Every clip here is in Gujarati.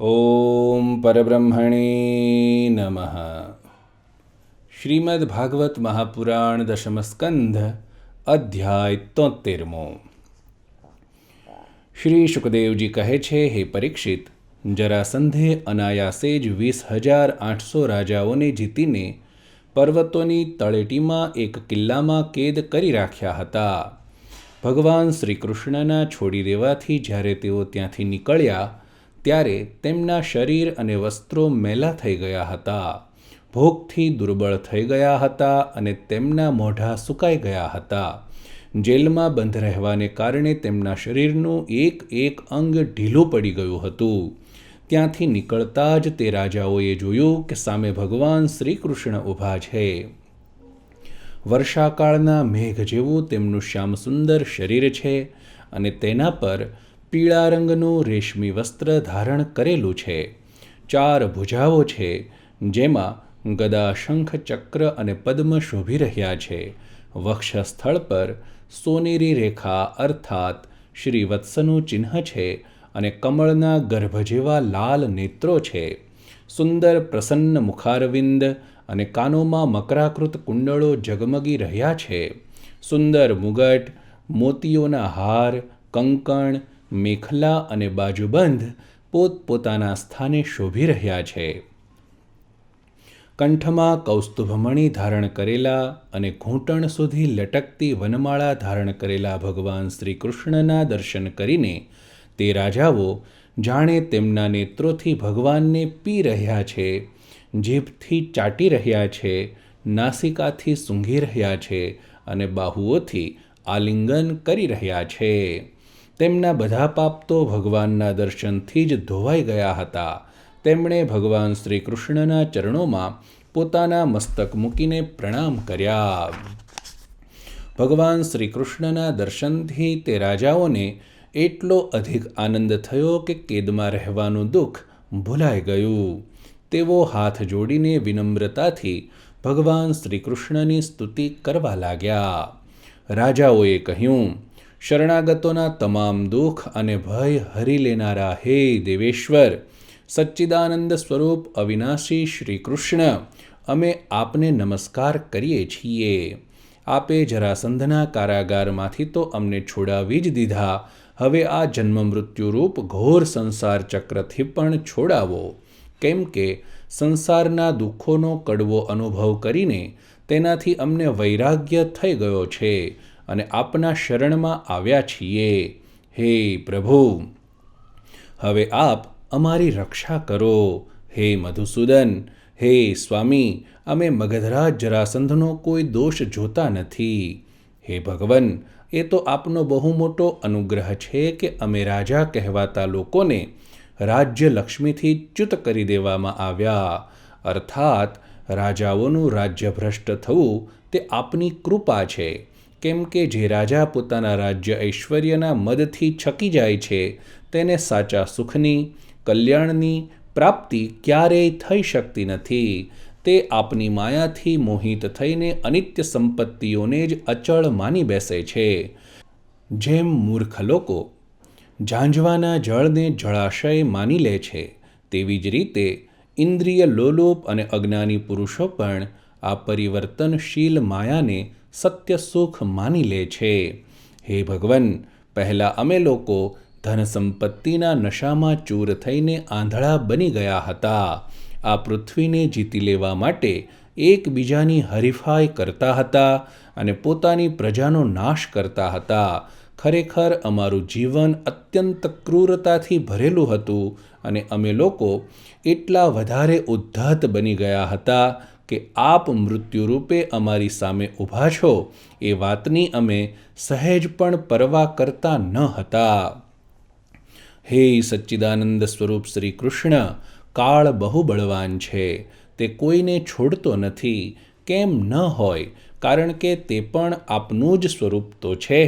ઓમ પરબ્રહ્મણે નમ શ્રીમદ ભાગવત મહાપુરાણ દશમસ્કંધ અધ્યાય તોતેરમો શ્રી સુખદેવજી કહે છે હે પરીક્ષિત જરાસંધે અનાયાસે જ વીસ હજાર આઠસો રાજાઓને જીતીને પર્વતોની તળેટીમાં એક કિલ્લામાં કેદ કરી રાખ્યા હતા. ભગવાન શ્રી કૃષ્ણના છોડી દેવાથી જ્યારે તેઓ ત્યાંથી નીકળ્યા, ત્યારે તેમના શરીર અને વસ્ત્રો મેલા થઈ ગયા હતા. ભોગથી દુર્બળ થઈ ગયા હતા અને તેમના મોઢા સુકાઈ ગયા હતા. જેલમાં બંધ રહેવાને કારણે તેમના શરીરનું એક એક અંગ ઢીલું પડી ગયું હતું. ત્યાંથી નીકળતા જ તે રાજાઓએ જોયું કે સામે ભગવાન શ્રી કૃષ્ણ ઊભા છે. વર્ષાકાળના મેઘ જેવું તેમનું શ્યામસુંદર શરીર છે અને તેના પર પીળા રંગનું રેશમી વસ્ત્ર ધારણ કરેલું છે. ચાર ભુજાઓ છે, જેમાં ગદા શંખ ચક્ર અને પદ્મ શોભી રહ્યા છે. વક્ષસ્થળ પર સોનેરી રેખા અર્થાત શ્રી વત્સનું ચિહ્ન છે અને કમળના ગર્ભ જેવા લાલ નેત્રો છે. સુંદર પ્રસન્ન મુખારવિંદ અને કાનોમાં મકરાકૃત કુંડળો ઝગમગી રહ્યા છે. સુંદર મુગટ, મોતીઓના હાર, કંકણ, મેખલા અને બાજુબંધ પોતપોતાના સ્થાને શોભી રહ્યા છે. કંઠમાં કૌસ્તુભમણી ધારણ કરેલા અને ઘૂંટણ સુધી લટકતી વનમાળા ધારણ કરેલા ભગવાન શ્રી કૃષ્ણના દર્શન કરીને તે રાજાઓ જાણે તેમના નેત્રોથી ભગવાનને પી રહ્યા છે જીભથી ચાટી રહ્યા છે, નાસિકાથી સૂંઘી રહ્યા છે અને બાહુઓથી આલિંગન કરી રહ્યા છે. તેમના બધા પાપ તો ભગવાનના દર્શનથી જ ધોવાઈ ગયા હતા. તેમણે ભગવાન શ્રી કૃષ્ણના ચરણોમાં પોતાના મસ્તક મૂકીને પ્રણામ કર્યા. ભગવાન શ્રી કૃષ્ણના દર્શનથી તે રાજાઓને એટલો અધિક આનંદ થયો કે કેદમાં રહેવાનું દુઃખ ભૂલાઈ ગયું. તેઓ હાથ જોડીને વિનમ્રતાથી ભગવાન શ્રી કૃષ્ણની સ્તુતિ કરવા લાગ્યા. રાજાઓએ કહ્યું, શરણાગતોના તમામ દુઃખ અને ભય હરી લેનારા હે દેવેશ્વર. સચ્ચિદાનંદ સ્વરૂપ અવિનાશી શ્રી કૃષ્ણ અમે આપને નમસ્કાર કરીએ છીએ. આપે જરાસંધના કારાગારમાંથી તો અમને છોડાવી જ દીધા. હવે આ જન્મ મૃત્યુરૂપ ઘોર સંસાર ચક્રથી પણ છોડાવો. કેમ કે સંસારના દુઃખોનો કડવો અનુભવ કરીને તેનાથી અમને વૈરાગ્ય થઈ ગયો છે અને આપના શરણમાં આવ્યા છીએ. હે પ્રભુ! હવે આપ અમારી રક્ષા કરો. હે મધુસૂદન! હે સ્વામી! અમે મગધરાજ જરાસંધનો કોઈ દોષ જોતા નથી. હે ભગવન! એ તો આપનો બહુ મોટો અનુગ્રહ છે કે અમે રાજા કહેવાતા લોકોને રાજ્ય લક્ષ્મીથી ચ્યુત કરી દેવામાં આવ્યા. અર્થાત, રાજાઓનું રાજ્ય ભ્રષ્ટ થવું તે આપની કૃપા છે. કેમ કે જે રાજા પોતાના રાજ્ય ઐશ્વર્યના મદથી છકી જાય છે, તેને સાચા સુખની, કલ્યાણની પ્રાપ્તિ ક્યારેય થઈ શકતી નથી. તે આપની માયાથી મોહિત થઈને અનિત્ય સંપત્તિઓને જ અચળ માની બેસે છે. જેમ મૂર્ખ લોકો ઝાંઝવાના જળને જળાશય માની લે છે, તેવી જ રીતે ઇન્દ્રિય લોલોપ અને અજ્ઞાની પુરુષો પણ આ પરિવર્તનશીલ માયાને સત્ય સુખ માની લે છે. હે ભગવન, પહેલાં અમે લોકો ધન સંપત્તિના નશામાં ચૂર થઈને આંધળા બની ગયા હતા. આ પૃથ્વીને જીતી લેવા માટે એકબીજાની હરીફાઈ કરતા હતા અને પોતાની પ્રજાનો નાશ કરતા હતા. ખરેખર અમારું જીવન અત્યંત ક્રૂરતાથી ભરેલું હતું અને અમે લોકો એટલા વધારે ઉદ્ધત બની ગયા હતા કે આપ મૃત્યુરૂપે અમારી સામે ઊભા છો. એ વાતની અમે સહેજ પણ પરવા કરતા ન હતા. હે સચ્ચિદાનંદ સ્વરૂપ શ્રી કૃષ્ણ કાળ બહુ બળવાન છે. તે કોઈને છોડતો નથી, કેમ ન હોય, કારણ કે તે પણ આપનું જ સ્વરૂપ તો છે.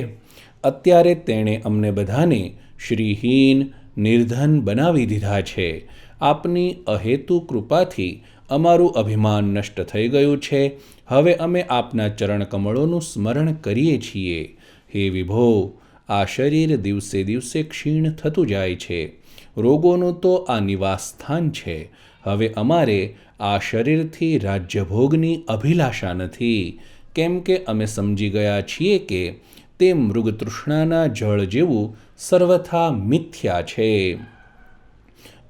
અત્યારે તેણે અમને બધાને શ્રીહીન, નિર્ધન બનાવી દીધા છે. આપની અહેતુ કૃપાથી અમારું અભિમાન નષ્ટ થઈ ગયું છે. હવે અમે આપના ચરણકમળોનું સ્મરણ કરીએ છીએ. હે વિભો, આ શરીર દિવસે દિવસે ક્ષીણ થતું જાય છે. રોગોનું તો આ નિવાસસ્થાન છે. હવે અમારે આ શરીરથી રાજ્યભોગની અભિલાષા નથી. કેમ કે અમે સમજી ગયા છીએ કે તે મૃગતૃષ્ણાના જળ જેવું સર્વથા મિથ્યા છે.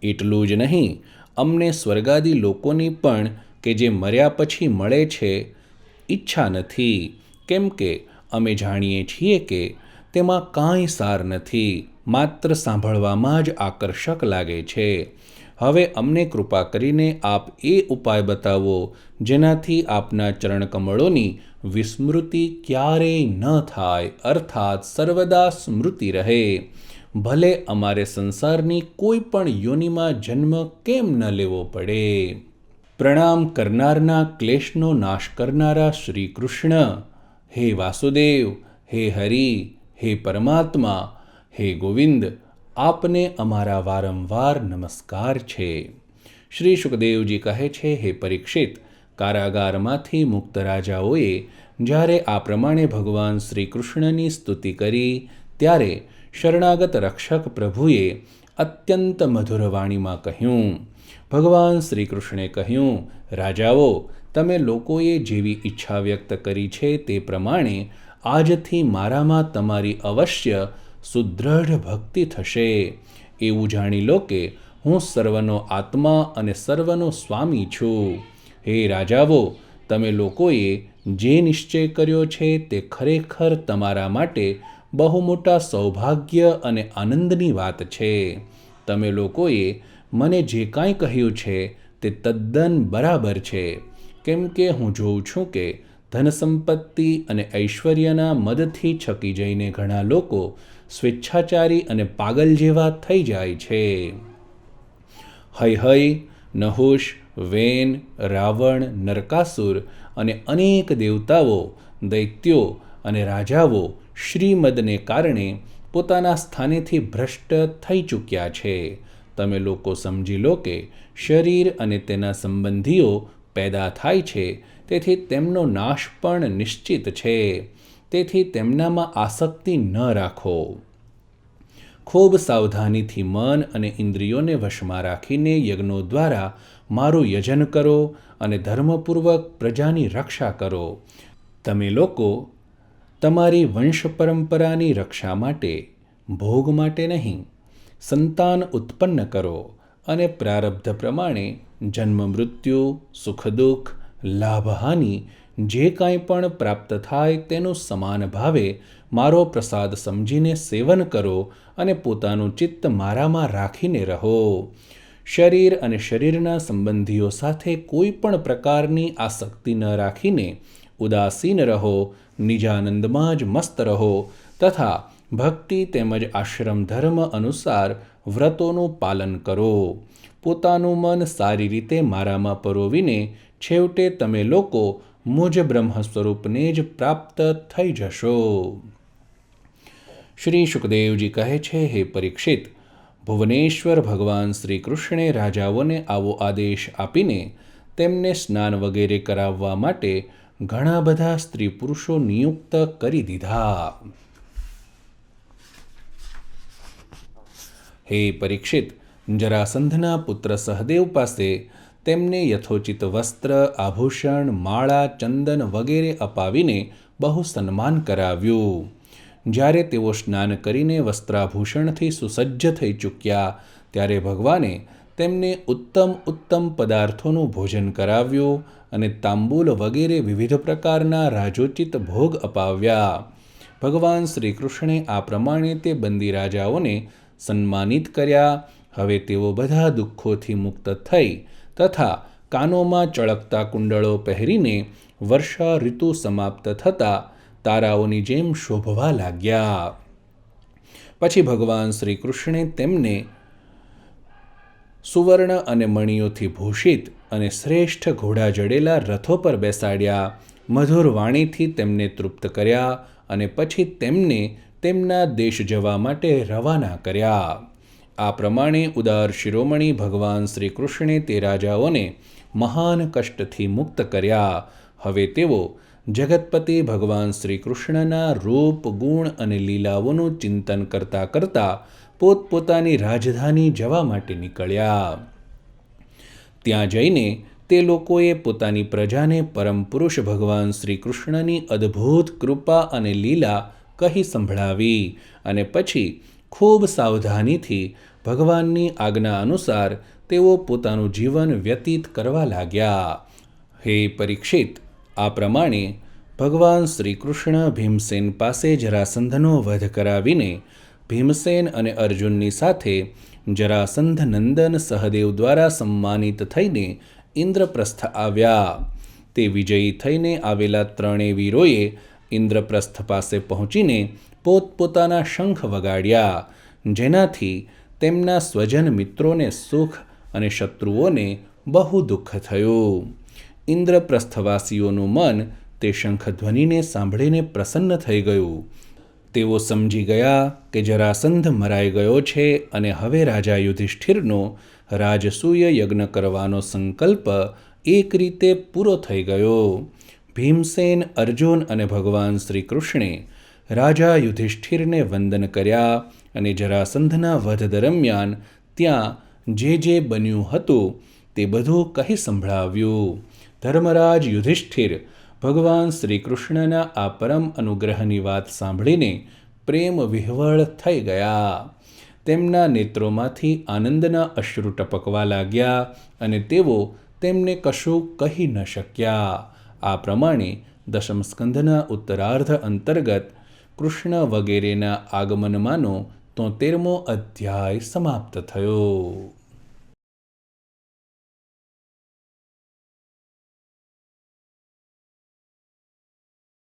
એટલું જ નહીં, અમને સ્વર્ગાદી લોકોની પણ કે જે મર્યા પછી મળે છે, ઈચ્છા નથી. કેમ કે અમે જાણીએ છીએ કે તેમાં કાંઈ સાર નથી, માત્ર સાંભળવામાં જ આકર્ષક લાગે છે. હવે અમને કૃપા કરીને આપ એ ઉપાય બતાવો, જેનાથી આપના ચરણકમળોની વિસ્મૃતિ ક્યારેય ન થાય, અર્થાત સર્વદા સ્મૃતિ રહે. ભલે અમારે સંસારની કોઈ પણ યોનિમાં જન્મ કેમ ન લેવો પડે. પ્રણામ કરનારના ક્લેશનો નાશ કરનારા શ્રી કૃષ્ણ. હે વાસુદેવ, હે હરિ હે પરમાત્મા, હે ગોવિંદ, આપને અમારા વારંવાર નમસ્કાર છે. શ્રી સુખદેવજી કહે છે, હે પરીક્ષિત, કારાગારમાંથી મુક્ત રાજાઓએ જ્યારે આ પ્રમાણે ભગવાન શ્રી કૃષ્ણની સ્તુતિ કરી, ત્યારે શરણાગત રક્ષક પ્રભુએ અત્યંત મધુર વાણીમાં કહ્યું, ભગવાન શ્રી કૃષ્ણે કહ્યું, રાજાઓ, તમે લોકોએ જેવી ઈચ્છા વ્યક્ત કરી છે તે પ્રમાણે આજથી મારામાં તમારી અવશ્ય સુદૃઢ ભક્તિ થશે. એવું જાણી લો કે હું સર્વનો આત્મા અને સર્વનો સ્વામી છું. હે રાજાઓ, તમે લોકોએ જે નિશ્ચય કર્યો છે તે ખરેખર તમારા માટે બહુ મોટા સૌભાગ્ય અને આનંદની વાત છે. તમે લોકોએ મને જે કાંઈ કહ્યું છે તે તદ્દન બરાબર છે. કેમ કે હું જોઉં છું કે ધન સંપત્તિ અને ઐશ્વર્યના મદથી છકી જઈને ઘણા લોકો સ્વેચ્છાચારી અને પાગલ જેવા થઈ જાય છે. હય હય નહુષ વેન, રાવણ, નરકાસુર અને અનેક દેવતાઓ, દૈત્યો અને રાજાઓ શ્રીમદને કારણે પોતાના સ્થાનેથી ભ્રષ્ટ થઈ ચૂક્યા છે. તમે લોકો સમજી લો કે શરીર અને તેના સંબંધીઓ પેદા થાય છે તેથી તેમનો નાશ પણ નિશ્ચિત છે. તેથી તેમનામાં આસક્તિ ન રાખો. ખૂબ સાવધાનીથી મન અને ઇન્દ્રિયોને વશમાં રાખીને યજ્ઞો દ્વારા મારું યજન કરો અને ધર્મપૂર્વક પ્રજાની રક્ષા કરો. તમે લોકો તમારી વંશ પરંપરાની રક્ષા માટે ભોગ માટે નહીં, સંતાન ઉત્પન્ન કરો અને પ્રારબ્ધ પ્રમાણે જન્મ મૃત્યુ, સુખ દુઃખ લાભહાનિ જે કાંઈ પણ પ્રાપ્ત થાય તેનું સમાન ભાવે મારો પ્રસાદ સમજીને સેવન કરો અને પોતાનું ચિત્ત મારામાં રાખીને રહો. શરીર અને શરીરના સંબંધીઓ સાથે કોઈ પણ પ્રકારની આસક્તિ ન રાખીને ઉદાસીન રહો, નિજાનંદમાં જ મસ્ત રહો તથા ભક્તિ તેમજ આશ્રમ ધર્મ અનુસાર વ્રતોનું પાલન કરો. પોતાનું મન સારી રીતે મારામાં પરોવીને છેવટે તમે લોકો મુજ બ્રહ્મ સ્વરૂપને જ પ્રાપ્ત થઈ જશો. શ્રી સુખદેવજી કહે છે, હે પરીક્ષિત, ભુવનેશ્વર ભગવાન શ્રી કૃષ્ણે રાજાઓને આવો આદેશ આપીને તેમને સ્નાન વગેરે કરાવવા માટે ઘણા બધા સ્ત્રી પુરુષો નિયુક્ત કરી દીધા. હે પરીક્ષિત જરાસંધના પુત્ર સહદેવ પાસે તેમને યથોચિત વસ્ત્ર, આભૂષણ, માળા, ચંદન વગેરે અપાવીને બહુ સન્માન કરાવ્યું. જ્યારે તેઓ સ્નાન કરીને વસ્ત્રાભૂષણથી સુસજ્જ થઈ ચૂક્યા, ત્યારે ભગવાને તેમને ઉત્તમ ઉત્તમ પદાર્થોનું ભોજન કરાવ્યું અને તાંબૂલ વગેરે વિવિધ પ્રકારના રાજોચિત ભોગ અપાવ્યા. ભગવાન શ્રી કૃષ્ણે આ પ્રમાણે તે બંદી રાજાઓને સન્માનિત કર્યા હવે તેઓ બધા દુઃખોથી મુક્ત થઈ તથા કાનોમાં ચળકતા કુંડળો પહેરીને વર્ષા ઋતુ સમાપ્ત થતાં તારાઓની જેમ શોભવા લાગ્યા. પછી ભગવાન શ્રી કૃષ્ણે તેમને સુવર્ણ અને મણિઓથી ભૂષિત અને શ્રેષ્ઠ ઘોડા જડેલા રથો પર બેસાડ્યા. મધુર વાણીથી તેમને તૃપ્ત કર્યા અને પછી તેમને તેમના દેશ જવા માટે રવાના કર્યા. આ પ્રમાણે ઉદાર શિરોમણી ભગવાન શ્રી કૃષ્ણે તે રાજાઓને મહાન કષ્ટથી મુક્ત કર્યા. હવે તેઓ જગતપતિ ભગવાન શ્રી કૃષ્ણના રૂપ, ગુણ અને લીલાઓનું ચિંતન કરતા કરતા પોતપોતાની રાજધાની જવા માટે નીકળ્યા. ત્યાં જઈને તે લોકોએ પોતાની પ્રજાને પરમ પુરુષ ભગવાન શ્રી કૃષ્ણની અદ્ભુત કૃપા અને લીલા કહી સંભળાવી અને પછી ખૂબ સાવધાનીથી ભગવાનની આજ્ઞા અનુસાર તેઓ પોતાનું જીવન વ્યતીત કરવા લાગ્યા. હે પરીક્ષિત, આ પ્રમાણે ભગવાન શ્રી કૃષ્ણ ભીમસેન પાસે જરાસંધનો વધ કરાવીને ભીમસેન અને અર્જુનની સાથે જરાસંધ નંદન સહદેવ દ્વારા સન્માનિત થઈને ઇન્દ્રપ્રસ્થ આવ્યા. તે વિજયી થઈને આવેલા ત્રણેય વીરોએ ઇન્દ્રપ્રસ્થ પાસે પહોંચીને પોતપોતાના શંખ વગાડ્યા. જેનાથી તેમના સ્વજન મિત્રોને સુખ અને શત્રુઓને બહુ દુઃખ થયું. ઇન્દ્રપ્રસ્થવાસીઓનું મન તે શંખધ્વનિને સાંભળીને પ્રસન્ન થઈ ગયું. તેઓ સમજી ગયા કે જરાસંધ મરાઈ ગયો છે અને હવે રાજા યુધિષ્ઠિરનો રાજસૂય યજ્ઞ કરવાનો સંકલ્પ એક રીતે પૂરો થઈ ગયો. ભીમસેન, અર્જુન અને ભગવાન શ્રી કૃષ્ણે રાજા યુધિષ્ઠિરને વંદન કર્યા અને જરાસંધના વધ દરમિયાન ત્યાં જે જે બન્યું હતું તે બધું કહી સંભળાવ્યું. ધર્મરાજ યુધિષ્ઠિર ભગવાન શ્રી કૃષ્ણના આ પરમ અનુગ્રહની વાત સાંભળીને પ્રેમ વિહવળ થઈ ગયા. તેમના નેત્રોમાંથી આનંદના અશ્રુ ટપકવા લાગ્યા અને તેઓ તેમને કશું કહી ન શક્યા. આ પ્રમાણે દશમ સ્કંધના ઉત્તરાર્ધ અંતર્ગત કૃષ્ણ વગેરેના આગમનમાંનો તોતેરમો અધ્યાય સમાપ્ત થયો.